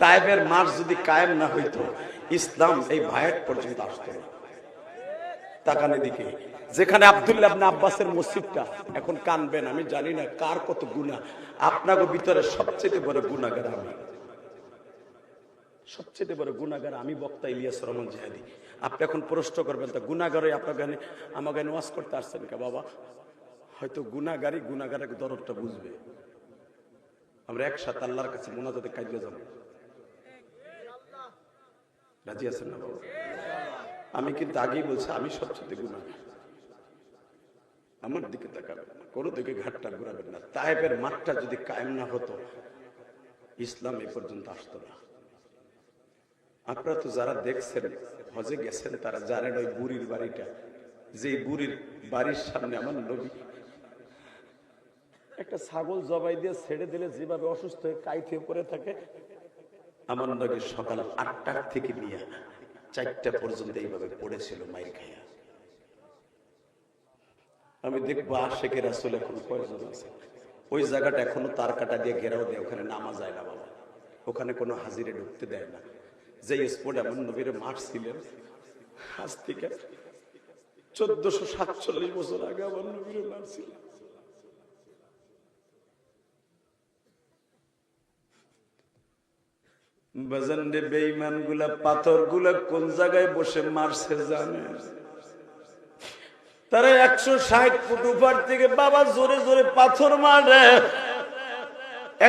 তাইবের মাস যদি কায়েম না হইতো, ইসলাম এই ভায়াত পর্যন্ত আসতো তাকানে দিকে যেখানে আবদুল্লাহ আব্বাসের মসজিদটা এখন কানবেন, আমি জানি না কার কত গুনাহ। আপনাকে ভিতরে সবচেয়ে বড় গুনাহগার আমি। সবচেয়ে বড় গুনাহগার আমি বক্তা ইলিয়াস রহমান জিহাদি। আপনি এখন প্রশ্ন করবেন, তা গুনাহগারে আপনার গানে, আমাকে ওয়াজ করতে আসছেন কে বাবা? হয়তো গুনাহগারই গুনাহগারের দরদটা বুঝবে। আমরা একসাথে আল্লাহর কাছে মোনাজাতে কাজে যাব। রাজি আছেন না বাবা আমি কিন্তু আগেই বলছি, আমি সবচেয়ে গুনাহগার আমার দিকে তাকাবেন না, কোনো দিকে ঘাটটা ঘুরাবেন না। তাইবের মাঠটা যদি কায়েম না হতো, ইসলাম এ পর্যন্ত আসতো না। আপনারা তো যারা দেখছেন, হজে গেছেন, তারা জানেন ওই বুড়ির বাড়িটা। যে বুড়ির বাড়ির সামনে আমার নবী। একটা ছাগল জবাই দিয়ে ছেড়ে দিলে যেভাবে অসুস্থ হয়ে কাইতে পড়ে থাকে আমার নবী সকাল আটটার থেকে নিয়ে চারটা পর্যন্ত এইভাবে পড়েছিল মাইর খাইয়া আমি দেখব আশেখের আসলে এখন কয়জন আছে। ওই জায়গাটা এখনও তার কাটা দিয়ে ঘেরাও দেয়, ওখানে নামা যায় না বাবা। ওখানে কোনো হাজিরে ঢুকতে দেয় না। যে স্পোর্ট এমন নবীর মাঠ ছিলেন আজ থেকে চোদ্দশো সাতচল্লিশ বছর আগে আমার নবীর মাঠ বাজানরে বেইমানগুলা পাথরগুলা কোন জায়গায় বসে মারছে জানে? তারা একশো ষাট ফুট উপর থেকে, বাবা, জোরে জোরে পাথর মারে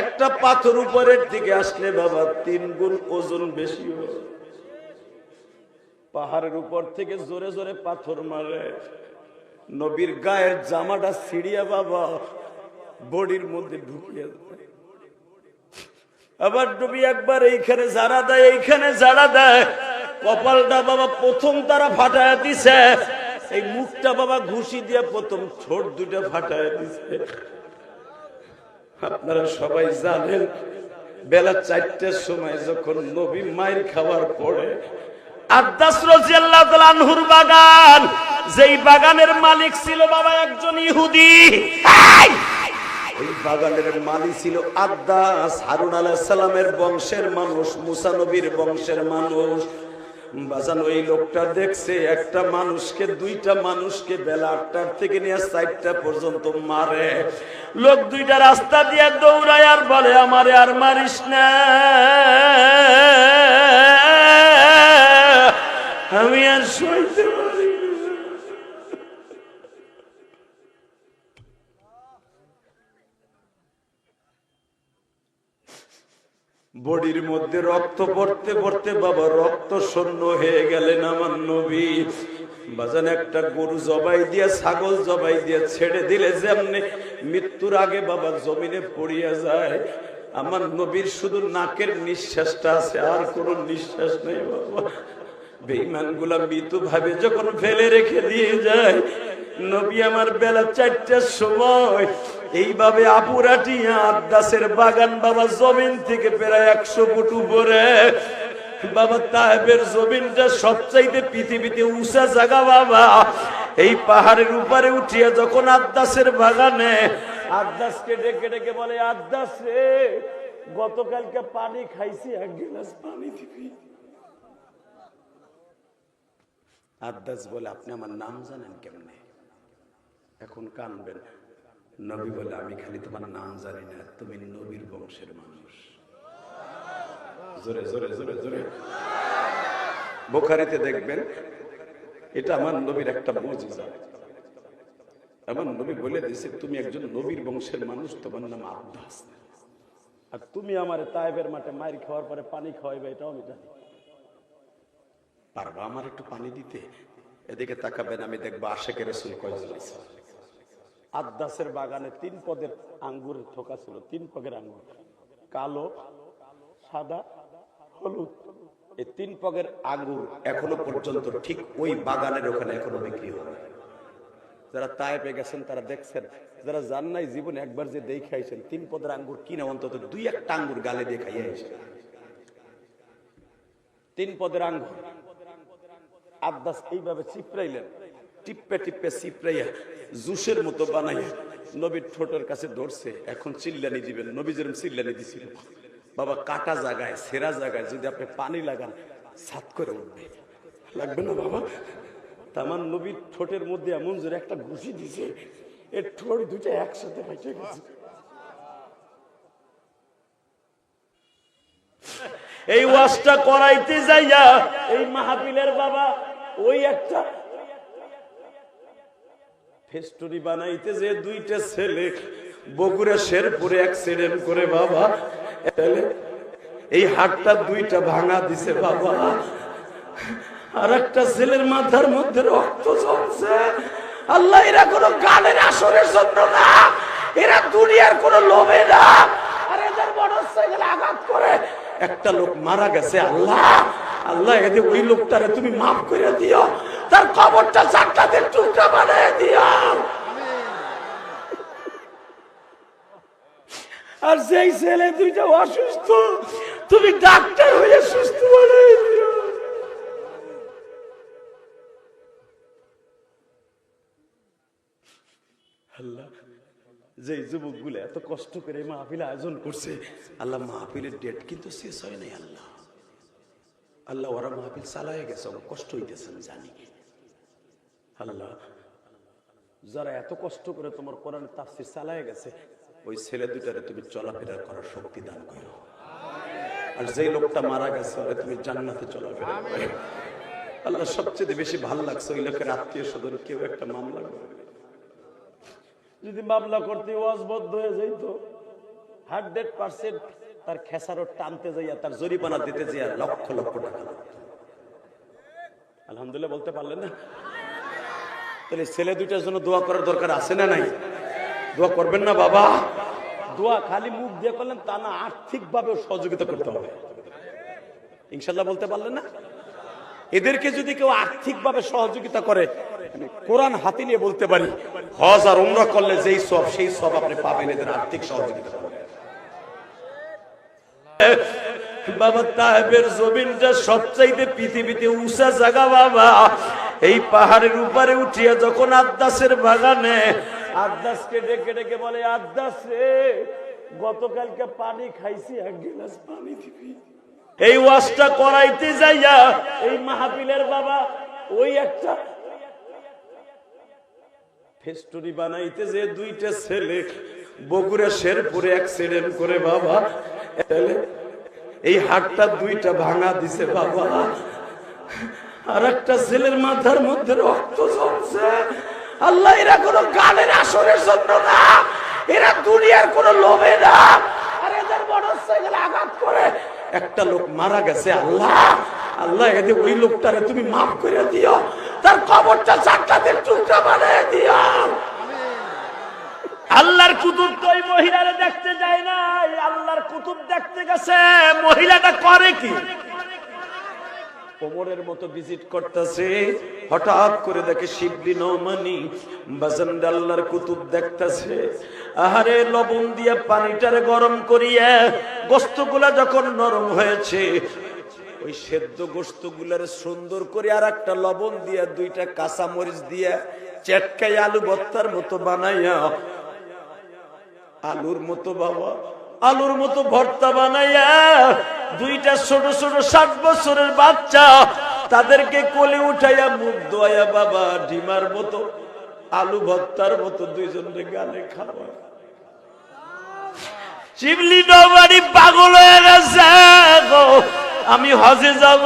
একটা পাথর উপরের দিকে আসলে, বাবা, তিন গুণ ওজন বেশি পাহাড়ের উপর থেকে জোরে জোরে পাথর মারে। নবীর গায়ের জামাটা ছিড়িয়া, বাবা, বডির মধ্যে ঢুকিয়ে দেয় আবার ডুবি একবার এইখানে জারা দেয়, এইখানে জারা দেয়। কপালটা বাবা প্রথম তারা ফাটায় দিছে। এই মুখটা বাবা ঘুষি দিয়ে প্রথম ছোট দুটা ফাটায় দিছে। আপনারা সবাই জানেন, বেলা চারটের সময় যখন নবী মায়ের খাওয়ার পরে আদাস রাজিয়াল্লাহু তাআলা বাগান, যেই বাগানের মালিক ছিল বাবা একজন ইহুদি। এই! বাগানের মালিক ছিল আদাস হারুন আলাইহিস সালামের বংশের মানুষ, মুসা নবীর বংশের মানুষ। বাজান, ওই লোকটা দেখছে একটা মানুষকে, দুইটা মানুষকে বেলা আটটার থেকে নিয়ে চারটা পর্যন্ত মারে। লোক দুইটা রাস্তা দিয়ে দৌড়ায় আর বলে, আমারে আর মারিস না। আমি আর সইতে বডির মধ্যে রক্ত পড়তে পড়তে বাবা রক্ত শূন্য হয়ে গেলেন আমার নবী। বাজান একটা গরু জবাই দিয়ে, ছাগল জবাই দিয়ে ছেড়ে দিলে যেমনি মৃত্যুর আগে বাবা জমিনে পড়িয়া যায়। আমার নবীর শুধু নাকের নিঃশ্বাসটা আছে, আর কোনো নিঃশ্বাস নেই বাবা। বেইমানগুলা মৃত্যু ভাবে যখন ফেলে রেখে দিয়ে যায়, নবী আমার বেলা চারটার সময় এইভাবে আপুরাটিয়া আদাসের বাগান বাবা জমিন থেকে প্রায় একশো ফুট উপরে। বাবা তাহেবের জমিনটা সবচাইতে পৃথিবীতে উঁচা জায়গা বাবা। এই পাহাড়ের উপরে উঠিয়া যখন আদাসের বাগানে আদাসকে ডেকে ডেকে বলে, আদাস রে, গতকালকে পানি খাইছি, এক গ্লাস পানি দিবি? আদাস বলে, আপনি আমার নাম জানেন কেমনে? এখন কানবেন। নবী বলে, আমি খালি তোমার নাম জানি না, তুমি নবীর বংশের মানুষ। জোরে জোরে জোরে জোরে। বোখারিতে দেখবেন, এটা আমার নবীর একটা মজিজা। আমার নবী বলে দিয়েছে তুমি একজন নবীর বংশের মানুষ, তোমার নাম আব্বাস। আর তুমি আমার তাইবের মাঠে মাইর খাওয়ার পরে পানি খাওয়াইবে, এটাও আমি জানি। পারবা আমার একটু পানি দিতে? এদিকে তাকাবেন, আমি দেখব আশেকে রসুল কয়জন আছে। আদাসের বাগানে তিন পদের আঙ্গুরের থোকা ছিল, তিন পদের আঙ্গুর। কালো, সাদা, হলুদ। এই তিন পগের আঙ্গুর এখনও পর্যন্ত ঠিক ওই বাগানের ওখানে এখনও বিক্রি হয় যারা তায়েপে গেছেন, তারা দেখছেন, যারা জান নাই জীবনে একবার যে দেখে আইছেন, তিন পদের আঙ্গুর কিনে অন্তত দুই একটা আঙ্গুর গালে দিয়ে খাইয়ে আইছেন তিন পদের আঙ্গুর। আদাস এইভাবে চিপড়াইলেন। টিপ্পে টিপ্পে চিপড়াইয়া জুসের মতো বানাইয়া নবীর ঠোঁটের কাছে ধরছে। এখন চিল্লানি দিবেন নবী যেরকম চিল্লানি দিছিল। বাবা, কাটা জায়গায়, সেরা জায়গায় যদি আপনি পানি লাগান, সাত করে উঠবে। লাগবে না বাবা? তামান নবীর ঠোঁটের মধ্যে এমন জোরে একটা ঘুষি দিছে, এর ঠোঁট দুটো একসাথে হেঁটে গেছে। এই ওয়াজটা করাইতে যাইয়া এই মাহাপিলের বাবা ওই একটা ফেস্টুরি বানাইতে যে দুইটা ছেলে বগুড়া, শেরপুরে অ্যাক্সিডেন্ট করে বাবা এই হাতটা দুইটা ভাঙা দিছে বাবা। আর একটা ছেলের মাথার মধ্যে রক্ত জমছে। আল্লাহ, এরা কোনো গানের আসরের জন্য না। এরা দুনিয়ার কোনো লোভে না। আর এদের মোটরসাইকেল আঘাত করে। একটা লোক মারা গেছে, আল্লাহ। আল্লাহ, এদের ওই লোকটারে তুমি মাফ করে দিও। তার কবরটা চারটাতে টুকরা বানিয়ে দিও। আর সেই ছেলে দুইটা অসুস্থ, তুমি ডাক্তার হয়ে সুস্থ দিও আল্লাহ যুবকগুলো এত কষ্ট করে মাহফিল আয়োজন করছে, আল্লাহ মাহফিলের ডেট কিন্তু শেষ হয় নাই, আল্লাহ। আল্লাহ, ওরা মাহফিল চালায় গেছে, ওরা কষ্ট হইতেছে, আমি জানি। আল্লাহ, যারা এত কষ্ট করে তোমার কোরআন তাফসির চালায় গেছে ওই ছেলে দুটারে তুমি চলাফেরা করার শক্তি দান করো। আর যেই লোকটা মারা গেছে তুমি জান্নাতে চলাফেরা করো। আল্লাহ সবচেয়ে বেশি ভালো লাগছে ওই লোকের আত্মীয় স্বজন, কেউ একটা মামলা করবে। যদি মামলা করতে ওয়াজবদ্ধ হয়ে যাইত, হান্ড্রেড পার্সেন্ট তার খেসারও টানতে যাইয়া, তার জরিমানা দিতে যাইয়া লক্ষ লক্ষ টাকা আলহামদুলিল্লাহ বলতে পারলেন না? তাহলে ছেলে দুইটার জন্য দোয়া করার দরকার আছে না নাই? দোয়া করবেন না বাবা। দোয়া খালি মুখ দিয়ে করলেন, তা না আর্থিক ভাবে সহযোগিতা করতে হবে। ইনশাল্লাহ বলতে পারলেন না? এদেরকে যদি কেউ আর্থিক ভাবে সহযোগিতা করে কোরআন হাতে নিয়ে বলতে পারি, হজ আর উমরা করলে যেই সব, সেই সব আপনি পাবেন এদের আর্থিক সহযোগিতা। বাবা, তাহেবের জমিনটা সবচাইতে পৃথিবীতে উঁচা জায়গা বাবা, এই পাহাড়ের উপরে উঠিয়া যখন আদাসের বাগানে আদাসকে ডেকে ডেকে বলে, আদাস রে, গতকালকে পানি খাইছি, এক গিলাস পানি দিবি। এই ওয়াজটা করাইতে যাইয়া এই মাহাপিলের বাবা ওই একটা ফেস্টুরি বানাইতে যে দুইটা ছেলে বগুড়া শেরপুরে অ্যাক্সিডেন্ট করে বাবা এই হাটটা দুইটা ভাঙা দিছে বাবা। আর একটা ছেলের মাথার মধ্যে রক্ত জমছে। আল্লাহ, এরা কোনো গানের আসরের জন্য না। এরা দুনিয়ার কোনো লোভে না। আর এদের মোটরসাইকেল আঘাত করে একটা লোক মারা গেছে, আল্লাহ। আল্লাহ, এদের ওই লোকটারে তুমি মাফ করে দিও। তার কবরটা চারটাতে টুকরা বানিয়ে দিও। আল্লাহর কুতুব তো ওই মহিলারে দেখতে যায় না আল্লাহর কুতুব দেখতে গেছে। মহিলাটা করে কি? কোমরের মতো ভিজিট করতেছে। হঠাৎ করে দেখে শিবলি নৌমানি বাজান আল্লাহর কুতুব দেখতেছে। আহারে, লবণ দিয়ে পানিটারে গরম করিয়া গোস্তগুলা যখন নরম হয়েছে, ওই সেদ্ধ গোস্তগুলার সুন্দর করে আর একটা লবণ দিয়া দুইটা কাঁচা মরিচ দিয়া চেটকাই আলু ভর্তার মতো বানাইয়া। আলুর মতো বাবা। আলুর মতো ভর্তা বানাইয়া দুইটা ছোট ছোট ষাট বছরের বাচ্চা তাদেরকে কোলে উঠাইয়া মুখ দোয়া বাবা ডিমার মতো, আলু ভর্তার মতো দুইজনকে গালে খাওয়া। শিবলি নবাড়ি পাগল হয়ে গেছে আমি হজে যাব।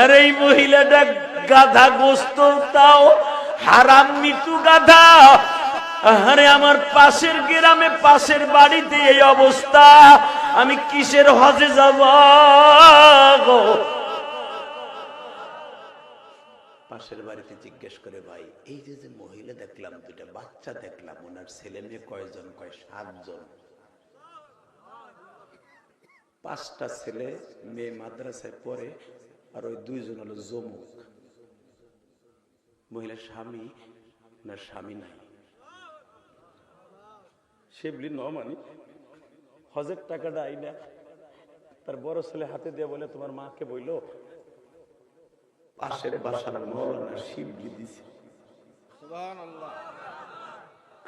আর এই মহিলাটা গাধা গোস্ত তাও হারাম মৃত্যু গাধা। আরে আমার পাশের গ্রামে, পাশের বাড়িতে এই অবস্থা। আমি কিসের হজে যাব? পাশের বাড়িতে জিজ্ঞেস করে, ভাই, এই যে যে মহিলা দেখলাম দুটা বাচ্চা দেখলাম, ওনার ছেলে মেয়ে কয়জন, কয় সাতজন? পাঁচটা ছেলে মেয়ে মাদ্রাসায় পড়ে, আর ওই দুইজন হলো জমুক মহিলা স্বামী না স্বামী নাই। শিবলি নমানি হজের টাকাটা আইনা তার বড় ছেলে হাতে দিয়ে বলে তোমার মাকে বইলো? পাশের বাসার মৌলানা শিবলি দিছে।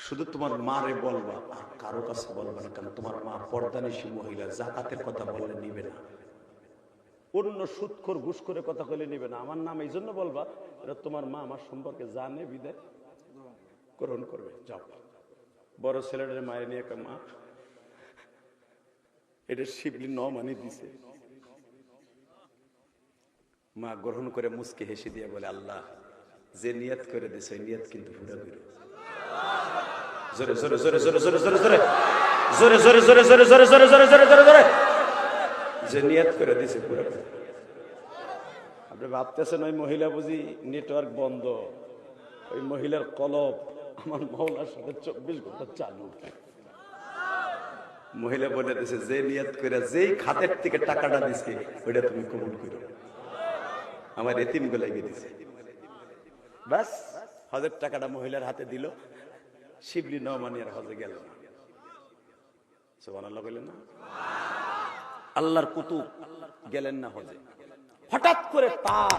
শুধু তোমার মারে বলবা আর কারও কাছে বলবা না কারণ তোমার মা পর্দানিশী মহিলা জাকাতের কথা বলে নিবে না। অন্য সুৎখর ঘুষ করে কথা বলে নিবে না আমার নাম এই জন্য বলবা এটা তোমার মা আমার সম্পর্কে জানে বিদায় গ্রহণ করবে যাও বড় ছেলেটার মায়ের নিয়ে একটা মা এটা শিবলি ন মানি দিছে মা গ্রহণ করে মুসকে হেসে দিয়ে বলে আল্লাহ যে নিয়ত করে দিছে ওই নিয়ত কিন্তু পুরা জোরে জোরে জোরে জোরে জোরে জোরে জোরে জোরে জোরে জোরে জোরে জোরে জোরে জোরে জোরে জোরে যে নিয়ত করে দিছে পুরো আপনি ভাবতেছেন ওই মহিলা বুঝি নেটওয়ার্ক বন্ধ ওই মহিলার কলব আমার মহলার সাথে চব্বিশ ঘণ্টা চালু মহিলা বলে দিছে যে নিয়ত করে যেই খাতের থেকে টাকাটা দিছে ওইটা তুমি কবুল করো। আমার এতিম গুলাই দিছে। ব্যাস হজের টাকাটা মহিলার হাতে দিল। শিবলি নমানি আর হজে গেল না। সুবহানাল্লাহ বললেন না? আল্লাহর কুতুব গেলেন না হজে। হঠাৎ করে তার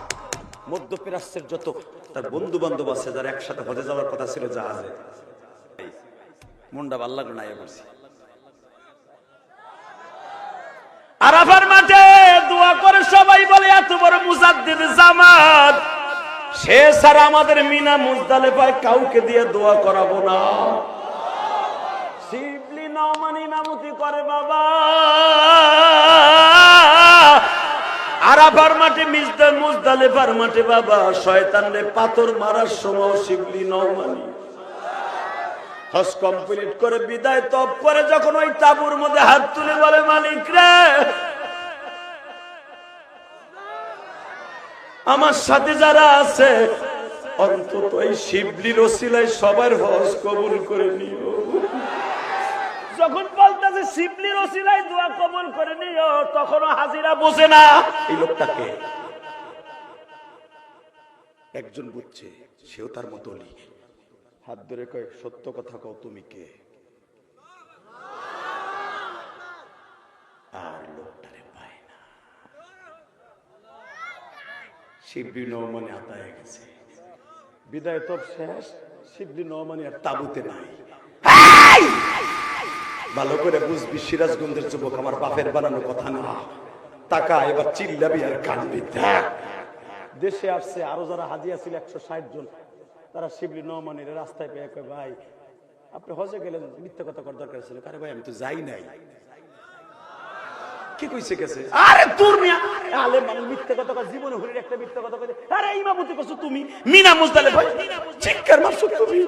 মধ্যপ্রাচ্যের যত তার বন্ধু বান্ধব আছে, যারা একসাথে হজে যাওয়ার কথা ছিল, জাহাজে। মুন্ডা আল্লাহ আরাফার মাঠে দোয়া করে সবাই বলে, এত বড় সে আমাদের মিনা পায় কাউকে দিয়ে দোয়া করাবো না। শিবলি নমান করে, বাবা আরাফার মাঠে মিজদা মুজদালেফার মাঠে বাবা, শয়তানরে পাথর মারার সময় শিবলি নমানি কমপ্লিট করে বিদায় তপ করে যখন ওই তাবুর মধ্যে হাত তুলে বলে, মালিক রে, আমার সাথে যারা আছে, অন্তত এই শিবলির ওসিলায় সবার হজ কবুল করে নিও। যখন বলতেছে, শিবলির ওসিলায় দোয়া কবুল করে নিও, তখনও হাজিরা বোঝে না। এই লোকটাকে একজন বুঝছে, সেও তার মতো হাত ধরে কয়েক সত্য কথা কও তুমি কে? আর লোকটারে পায় না। শিবলি নৌমানি আতায় গেছে। বিদায় তো শেষ, শিবলি নৌমানি আর তাবুতে নাই। ভালো করে বুঝবি সিরাজগঞ্জের যুবক আমার বাপের বানানো কথা না। টাকা এবার চিল্লাবি আর কানবি দেশে আসছে, আরও যারা হাজিয়া ছিল একশো ষাট জন। তারা শিবলি নমানির রাস্তায় পেয়ে কয়, ভাই, আপনি হজে গেলেন মিথ্যা কথা করার দরকার ছিল আরে ভাই, আমি তো যাই নাই। কি কইছে গেছে? আরে তোর মিয়া আলে মানুষ, মিথ্যা কথা কয়, জীবনে হরির একটা মিথ্যা কথা কয়। আরে ইমামতি করছ তুমি? মিনা মুজদালে ভাই, চিৎকার মারছো তুমি?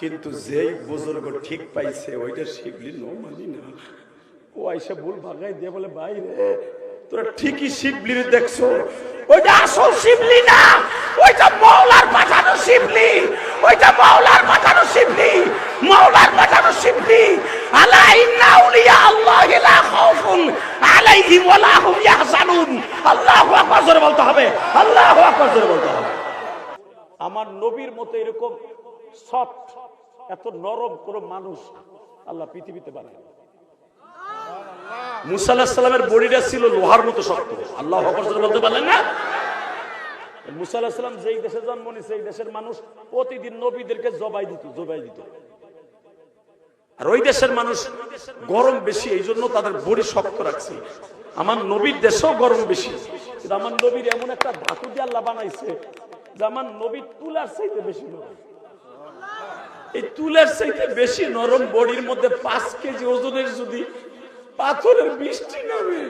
কিন্তু যেই বুজুর্গ ঠিক পাইছে, ওইটা শিবলি নো মানি না। ও আইসা ভুল ভাগাই দিয়ে বলে বাইরে তোরা ঠিকই শিবলি দেখছ? ওইটা আসল শিবলি না। ওইটা মাওলার পাঠানো শিবলি ওইটা মাওলার পাঠানো শিবলি মাওলার পাঠানো শিবলি আলা ইন্না আউলিয়া আল্লাহি লা খাউফুন আলাইহিম ওয়া লা হুম ইয়াহজানুন। আল্লাহু আকবার জোরে বলতে হবে। আল্লাহু আকবার জোরে বলতে হবে। আমার নবীর মতো এরকম সফট এত নরম কোন মানুষ আল্লাহ পৃথিবীতে বানায় মুসাল্লাহামের বডিটা ছিল লোহার মতো শক্ত। আল্লাহ বলতে পারলেন না? মুসাল্লাহাম যেই দেশে জন্ম নিছে এই দেশের মানুষ প্রতিদিন নবীদেরকে জবাই দিত জবাই দিত। আর ওই দেশের মানুষ গরম বেশি এই জন্য তাদের বডি শক্ত রাখছে। আমার নবীর দেশেও গরম বেশি। কিন্তু আমার নবীর এমন একটা ধাতু দিয়ে আল্লাহ বানাইছে যে আমার নবীর তুলার চাইতে বেশি নরম এই তুলার চাইতে বেশি নরম বডির মধ্যে পাঁচ কেজি ওজনের যদি পাথরের বৃষ্টি নামে।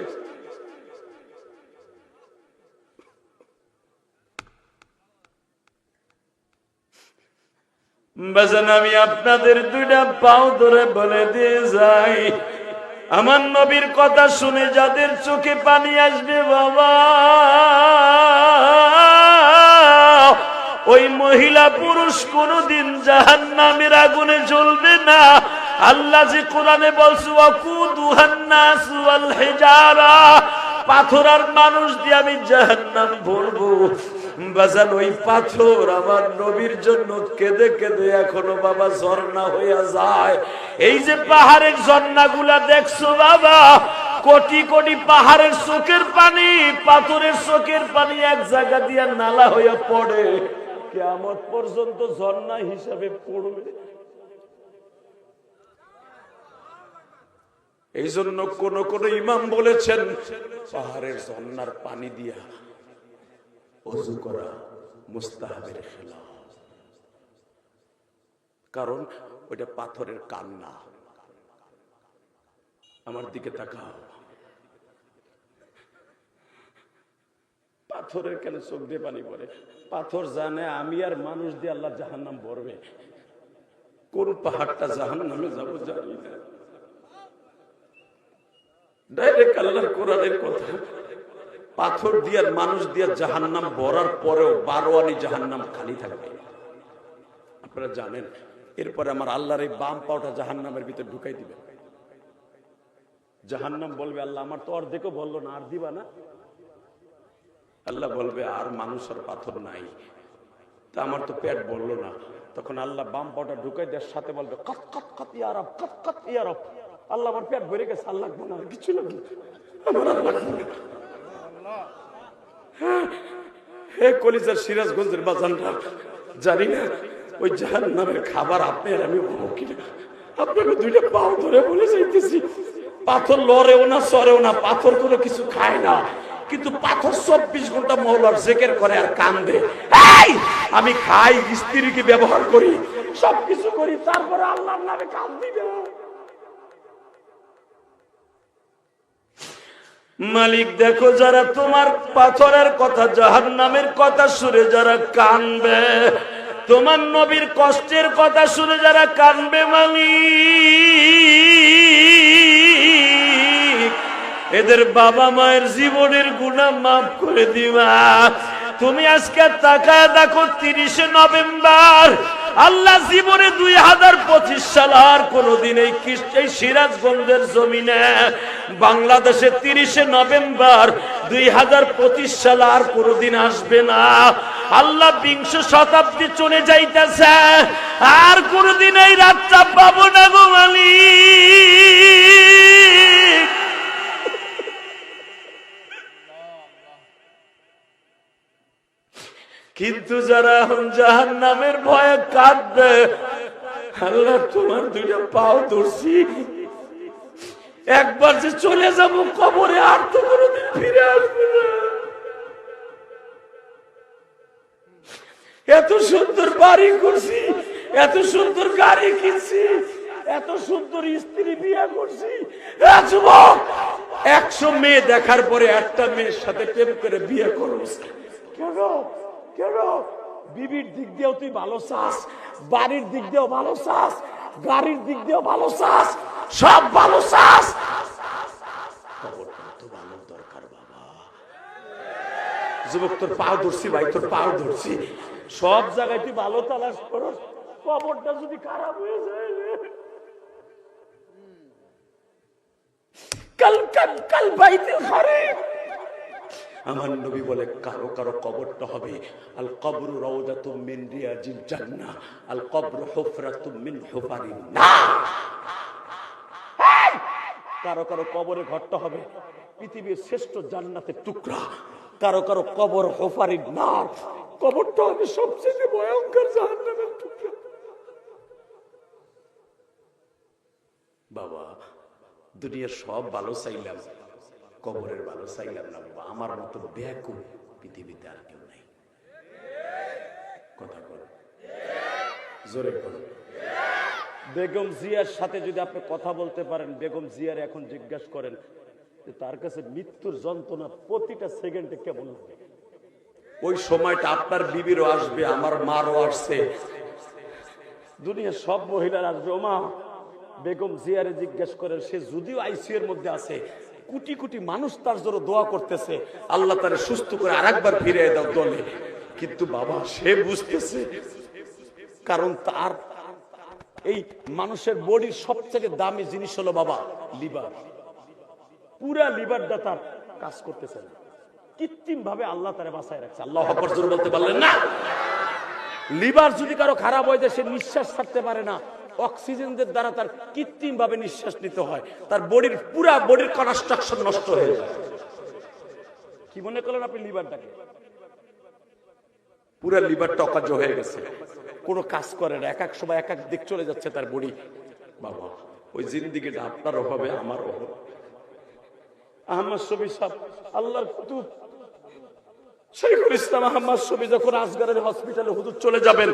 আমি আপনাদের দুইটা পাও ধরে বলে দিয়ে যাই। আমার নবীর কথা শুনে যাদের চোখে পানি আসবে, বাবা। ওই মহিলা পুরুষ কোনদিন জাহান নামের আগুনে জ্বলবে না। আল্লাহ যে কোরআনে বলছো পাথর আর মানুষ দিয়ে আমি জাহান্নাম ভরবো। বাজান, ওই পাথর আমার নবীর জন্য কেঁদে কেঁদে এখনও বাবা ঝর্ণা হইয়া যায়। এই যে পাহাড়ের ঝর্ণাগুলা দেখছ বাবা, কোটি কোটি পাহাড়ের চোখের পানি, পাথরের চোখের পানি এক জায়গা দিয়া নালা হইয়া পড়ে। কেয়ামত পর্যন্ত ঝর্ণা হিসাবে পড়বে। এই জন্য কোন কোন ইমাম বলেছেন, পাহাড়ের ঝর্ণার পানি দিয়া অজু করা মুস্তাহাবের খেলা কারণ ওইটা পাথরের কান্না। আমার দিকে তাকাও। পাথরের কেন চোখ দিয়ে পানি পড়ে? পাথর জানে আমি আর মানুষ দিয়ে আল্লাহ জাহান নাম ভরবে। কোন পাহাড়টা জাহান নামে যাব জানি না। ডাইরেক্ট কোরআনের কথা। পাথর দিয়ে মানুষ জাহান নাম ভরার পরেও জাহান নাম খালি থাকবে। আপনারা জানেন, এরপরে আমার আল্লাহর এই বাম পাওটা জাহান নামের ভিতরে ঢুকাই দিবে জাহান নাম বলবে, আল্লাহ, আমার তো অর্ধেকও বলল না, আর দিবা না? আল্লাহ বলবে আর মানুষ আর পাথর নাই। তা আমার তো পেট বলল না। তখন আল্লাহ বাম পাটা ঢুকাই দেওয়ার সাথে বলবে কত কত কত ইয়ারব কত কত ইয়ারব আল্লাহ আমার পেট ভরে গেছে আল্লাহ না কিছু না। হ্যাঁ, হে কলিজার সিরাজগঞ্জের বাজানরা জানি না ওই জাহান নামের খাবার আপনি আর আমি কিনা। আপনাকে দুইটা পাও ধরে বলে যাইতেছি। পাথর লড়েও না সরেও না পাথর কোনো কিছু খায় না। কিন্তু পাথর চব্বিশ ঘণ্টা মহলার জেকের করে আর কান্দে! আমি খাই, স্ত্রীকে ব্যবহার করি, সবকিছু করি, তারপরে আল্লাহর নামে কান্দি না মালিক, দেখো যারা তোমার পাথরের কথা জাহান নামের কথা শুনে যারা কানবে তোমার নবীর কষ্টের কথা শুনে যারা কানবে মালিক এদের বাবা মায়ের জীবনের গুণা মাফ করে দিবা। তুমি আজকে তাকায় দেখো তিরিশে নভেম্বর। আল্লাহ জীবনে দুই হাজার পঁচিশ সাল আর কোনদিন এই এই সিরাজগঞ্জের জমিনে বাংলাদেশে তিরিশে নভেম্বর দুই হাজার পঁচিশ সাল আর কোনদিন আসবে না। আল্লাহ বিংশ শতাব্দী চলে যাইতেছে। আর কোনদিন এই রাতটা পাবো না গো কিন্তু যারা এখন জাহান নামের ভয়ে কাঁদবে, আল্লাহ তোমার দুইটা পাও ধরছি। একবার যে চলে যাব কবরে, আর তো কোনোদিন ফিরে আসবে না। এত সুন্দর বাড়ি করছি, এত সুন্দর গাড়ি কিনছি, এত সুন্দর স্ত্রী বিয়ে করছি। একশো মেয়ে দেখার পরে একটা মেয়ের সাথে প্রেম করে বিয়ে করস কেন? কেন? বিবির দিক দিয়েও তুই ভালো চাস, বাড়ির দিক দিয়েও ভালো চাস, গাড়ির দিক দিয়েও ভালো চাস, সব ভালো চাস। যুবক, তোর পাও ধরছি ভাই, তোর পাও ধরছি। সব জায়গায় তুই ভালো তালাশ করস কবরটা যদি খারাপ হয়ে যায় কাল কাল কাল বাইতে ঘরে আমার নবী বলে, কারও কারও কবরটা হবে। আল কবর রওজাতুম মিন রিয়াজিল জান্নাহ, আল কবর হুফরাতুম মিন হুফারিন না কারও কারও কবরে ঘরটা হবে, পৃথিবীর শ্রেষ্ঠ জান্নাতের টুকরা। কারও কারও কবর হোফারির নার। কবরটা হবে সবচেয়ে ভয়ঙ্কর জাহান্নামের টুকরা। বাবা, দুনিয়ার সব ভালো চাইলাম। কবরের ভালো চাইলাম না আমার মতো ব্যাকুল পৃথিবীতে আর কেউ নাই। কথা বল জোরে বল বেগম জিয়ার সাথে যদি আপনি কথা বলতে পারেন, বেগম জিয়ার এখন জিজ্ঞাসা করেন তার কাছে মৃত্যুর যন্ত্রণা প্রতিটা সেকেন্ডে কেমন লাগে ওই সময়টা আপনার বিবিরও আসবে, আমার মারও আসছে। দুনিয়ার সব মহিলার আসবে, ওমা, বেগম জিয়ারে জিজ্ঞেস করেন, সে যদিও আইসিউ এর মধ্যে আছে কোটি কোটি মানুষ তার জন্য দোয়া করতেছে। আল্লাহ তারে সুস্থ করে আরেকবার ফিরে দাও দলে। কিন্তু বাবা, সে বুঝতেছে। কারণ তার, এই মানুষের বডির সবথেকে দামি জিনিস হলো বাবা লিভার পুরা লিভারটা তার কাজ করতেছে না। কৃত্রিম ভাবে আল্লাহ তারে বাঁচায় রাখছে। আল্লাহ বলতে পারলেন না। লিভার যদি কারও খারাপ হয়ে যায়, সে নিঃশ্বাস ছাড়তে পারে না। অক্সিজেনের দ্বারা তার কৃত্রিম ভাবে নিঃশ্বাস নিতে হয়। তার বডির পুরা বডির কনস্ট্রাকশন নষ্ট হয়ে যায়। কি মনে করলেন আপনি লিভারটাকে? পুরা লিভারটা অকার্য হয়ে গেছে। কোনো কাজ করে না। এক এক সময় এক এক দিক চলে যাচ্ছে তার বডি। বাবা, ওই জিন্দিগিটা আপনারও হবে আমারও। হবে আহমদ শফি সাহ আল্লাহর কুতুব শেখুল ইসলাম যখন আসগারের হসপিটালে হুজুর চলে যাবেন,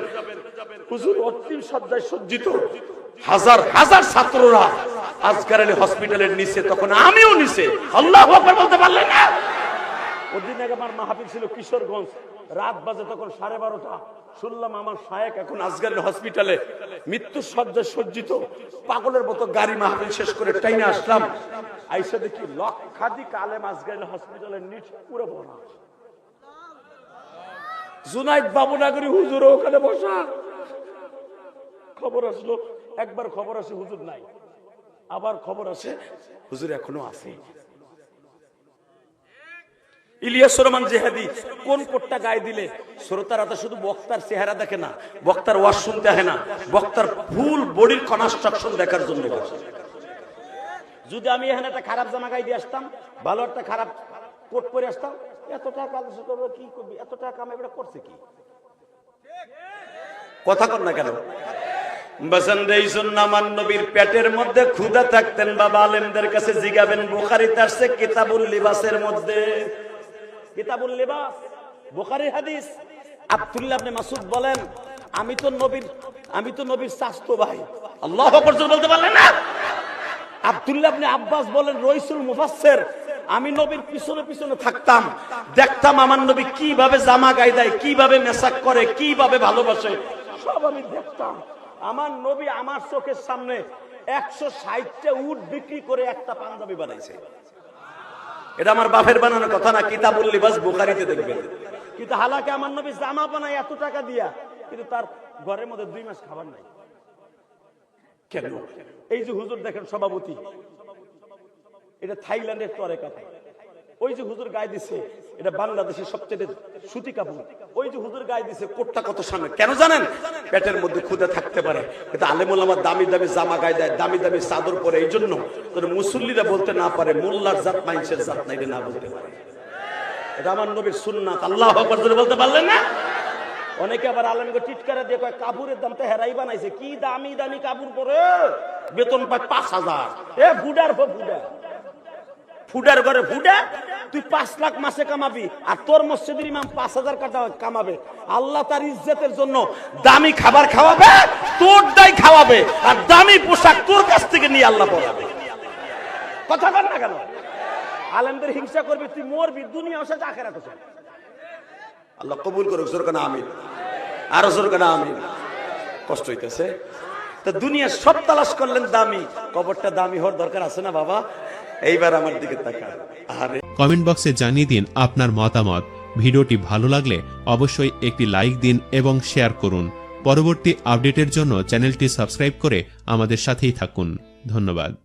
হুজুর সজ্জায় সজ্জিত। হাজার হাজার ছাত্ররা হসপিটালের নিচে, তখন আমিও নিচে। আল্লাহ বলতে পারলেন না? ওদিন আগে আমার মাহফিল ছিল কিশোরগঞ্জ। রাত বাজে তখন সাড়ে বারোটা। শুনলাম আমার শায়েক এখন আজগারের হসপিটালে। মৃত্যু সজ্জায় সজ্জিত। পাগলের মতো গাড়ি মাহফিল শেষ করে টাইনে আসলাম। আইসা দেখি লক্ষাধিক আলেম আজগারের হসপিটালের নিচ পুরো ভরা। জুনাইদ বাবুনাগরী হুজুর ওখানে বসা। খবর আসলো, একবার খবর আসে, হুজুর নাই। আবার খবর আসে, হুজুর এখনও আছে। ইলিয়াস জেহাদি কোন কোটটা গায়ে দিলে? শুধু বক্তার চেহারা দেখে না, বক্তার শুনতে না, বক্তার বডির কনস্ট্রাকশন দেখার জন্য যদি আমি এখানে একটা খারাপ জামা গায়ে দিয়ে আসতাম, ভালো একটা খারাপ কোট পরে আসতাম এত টাকা আলোচনা করব কি করবি? এত টাকা কামাই এটা করছে কি? কথা কর না কেন? নবীর পেটের মধ্যে ক্ষুধা থাকতেন বাবা আলেমদের কাছে জিগাবেন বুখারিতে আসছে কিতাবুল লিবাসের মধ্যে। কিতাবুল লিবাস বুখারীর হাদিস। আব্দুল্লাহ ইবনে মাসুদ বলেন আমি তো নবীর আমি তো নবীর স্বাস্থ্য ভাই। আল্লাহ বলতে পারলেন না? আব্দুল্লাহ ইবনে আব্বাস বলেন রইসুল মুফাসসির। আমি নবীর পিছনে পিছনে থাকতাম, দেখতাম আমার নবী কীভাবে জামা গায়ে দেয়, কীভাবে মেসাক করে, কীভাবে ভালোবাসে, সব আমি দেখতাম। আমার নবী আমার চোখের সামনে একশো ষাটটা উট বিক্রি করে একটা পাঞ্জাবি বানাইছে। এটা আমার বাপের বানানোর কথা না, কিতাবুল লিবাস বুখারিতে দেখবেন। কিন্তু হালাকে আমার নবী জামা বানায় এত টাকা দিয়া, কিন্তু তার ঘরের মধ্যে দুই মাস খাবার নাই। কেন? এই যে হুজুর দেখেন সভাপতি এটা থাইল্যান্ডের তরে কথা। ওই যে হুজুর গায়ে দিছে, এটা বাংলাদেশের সবচেয়ে সুতি কাপড়। ওই যে হুজুর গায়ে দিছে, কোটটা কত সামনে? কেন জানেন? পেটের মধ্যে খুদে থাকতে পারে। কিন্তু আলেমুল আমার দামি দামি জামা গায়ে দেয়, দামি দামি চাদর পরে, এই জন্য মুসল্লিরা বলতে না পারে, মোল্লার জাত মাইন্সের জাত নাই না বলতে পারে। এটা আমার নবীর সুন্নাত, আল্লাহ বলতে পারলেন না? অনেকে আবার আলমকে টিটকারে দিয়ে কয়, কাপড়ের দাম তো হেরাই বানাইছে। কি দামি দামি কাপড় পরে? বেতন পায় পাঁচ হাজার। এ বুডার হো বুডা ফুডার ঘরে ফুডা তুই পাঁচ লাখ মাসে কামাবি, আর তোর মসজিদের ইমাম পাঁচ হাজার কাটা কামাবে। আল্লাহ তার ইজ্জতের জন্য দামি খাবার খাওয়াবে, তোর দাই খাওয়াবে, আর দামি পোশাক তোর কাছ থেকে নিয়ে আল্লাহ পড়াবে। কথা বল না কেন? আলেমদের হিংসা করবি, তুই মরবি, দুনিয়া আখেরা তো আল্লাহ কবুল করুক, জোর কেন আমিন। আরও জোর কেন আমিন। কষ্ট হইতেছে। তা দুনিয়া সব তালাশ করলেন দামি। কবরটা দামি হওয়ার দরকার আছে না, বাবা? এইবার আমার দিকে তাকা আরে। কমেন্ট বক্সে জানিয়ে দিন আপনার মতামত। ভিডিওটি ভালো লাগলে অবশ্যই একটি লাইক দিন এবং শেয়ার করুন। পরবর্তী আপডেটের জন্য চ্যানেলটি সাবস্ক্রাইব করে আমাদের সাথেই থাকুন। ধন্যবাদ।